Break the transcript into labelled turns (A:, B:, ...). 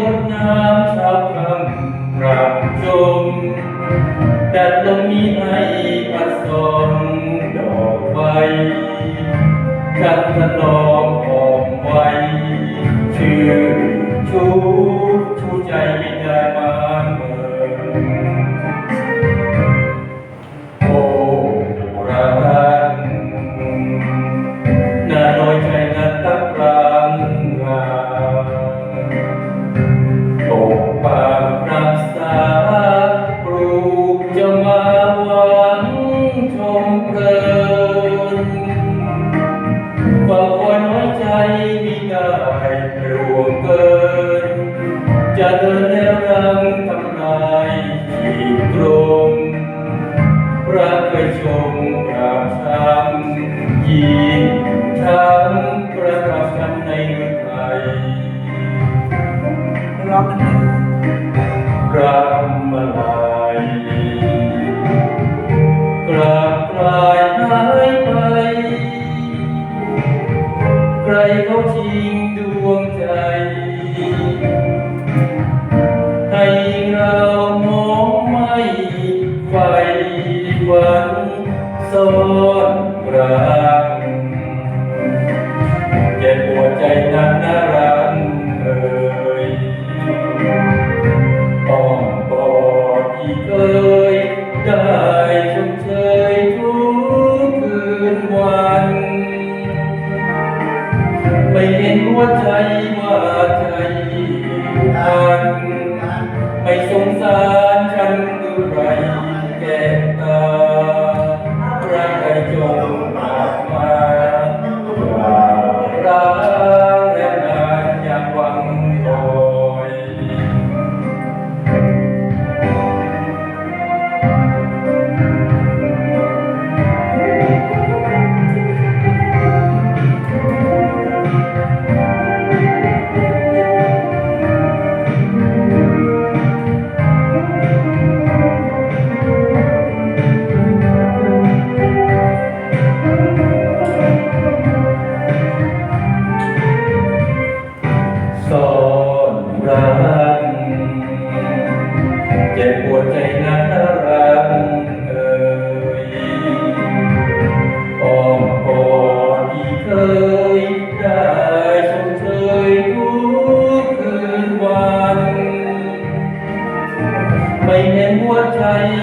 A: รถน้ำชาวคำกรับจมแต่ต้องมีไอผสมดอกใบกันถนอ ใครเขาทิ้งดวงใจ ให้เรามองไม่ไฟวันซ้อนรา ไม่สงสารฉันหรือไรแก่ตารัใครจง Bye.